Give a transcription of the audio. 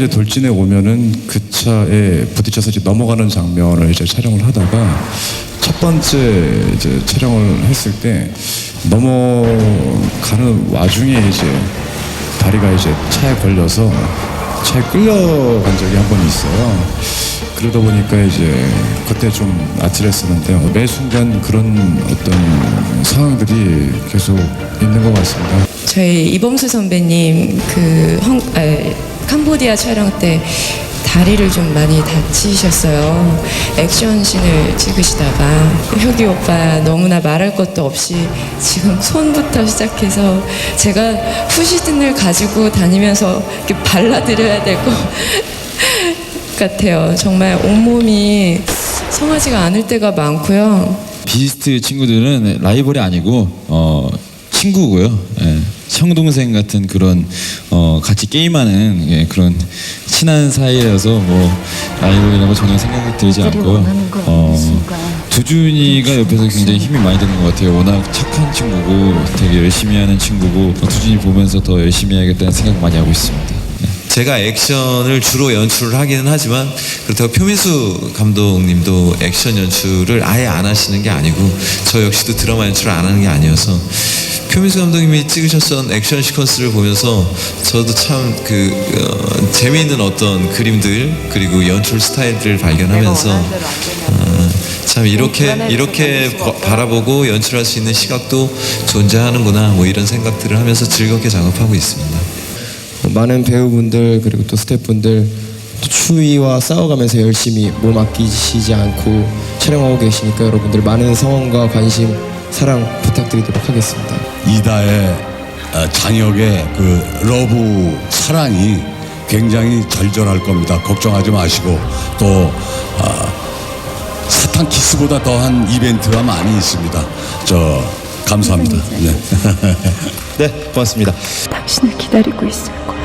돌진에 오면은 그 차에 부딪혀서 이제 넘어가는 장면을 이제 촬영을 하다가 첫 번째 이제 촬영을 했을 때 넘어가는 와중에 이제 다리가 이제 차에 걸려서 차에 끌려간 적이 한 번 있어요. 그러다 보니까 이제 그때 좀 아찔했었는데 매 순간 그런 어떤 상황들이 계속 있는 것 같습니다. 저희 이범수 선배님 그 헝, 아, 캄보디아 촬영 때 다리를 좀 많이 다치셨어요. 액션 씬을 찍으시다가 혁이 오빠 너무나 말할 것도 없이 지금 손부터 시작해서 제가 후시딘을 가지고 다니면서 이렇게 발라드려야 될 것 같아요. 정말 온몸이 성하지가 않을 때가 많고요. 비스트 친구들은 라이벌이 아니고 어 친구고요. 예. 형 동생 같은 그런 어 같이 게임하는 예, 그런 친한 사이여서 뭐 라이벌이라고 전혀 생각이 들지 않고요. 어 두준이가 옆에서 굉장히 힘이 많이 되는 것 같아요. 워낙 착한 친구고 되게 열심히 하는 친구고 두준이 보면서 더 열심히 해야겠다는 생각 많이 하고 있습니다. 네. 제가 액션을 주로 연출을 하기는 하지만 그렇다고 표미수 감독님도 액션 연출을 아예 안 하시는 게 아니고 저 역시도 드라마 연출을 안 하는 게 아니어서 표미수 감독님이 찍으셨던 액션 시퀀스를 보면서 저도 참 그 어, 재미있는 어떤 그림들 그리고 연출 스타일들을 발견하면서 어, 참 이렇게 이렇게 바- 바라보고 연출할 수 있는 시각도 존재하는구나 뭐 이런 생각들을 하면서 즐겁게 작업하고 있습니다. 많은 배우분들 그리고 또 스태프분들 또 추위와 싸워가면서 열심히 몸 아끼시지 않고 촬영하고 계시니까 여러분들 많은 성원과 관심 사랑 부탁드리도록 하겠습니다. 이다의 어, 장혁의 그 러브 사랑이 굉장히 절절할 겁니다. 걱정하지 마시고 또 어, 사탕 키스보다 더한 이벤트가 많이 있습니다. 저 감사합니다. 네. 네, 고맙습니다. 당신을 기다리고 있을 거야.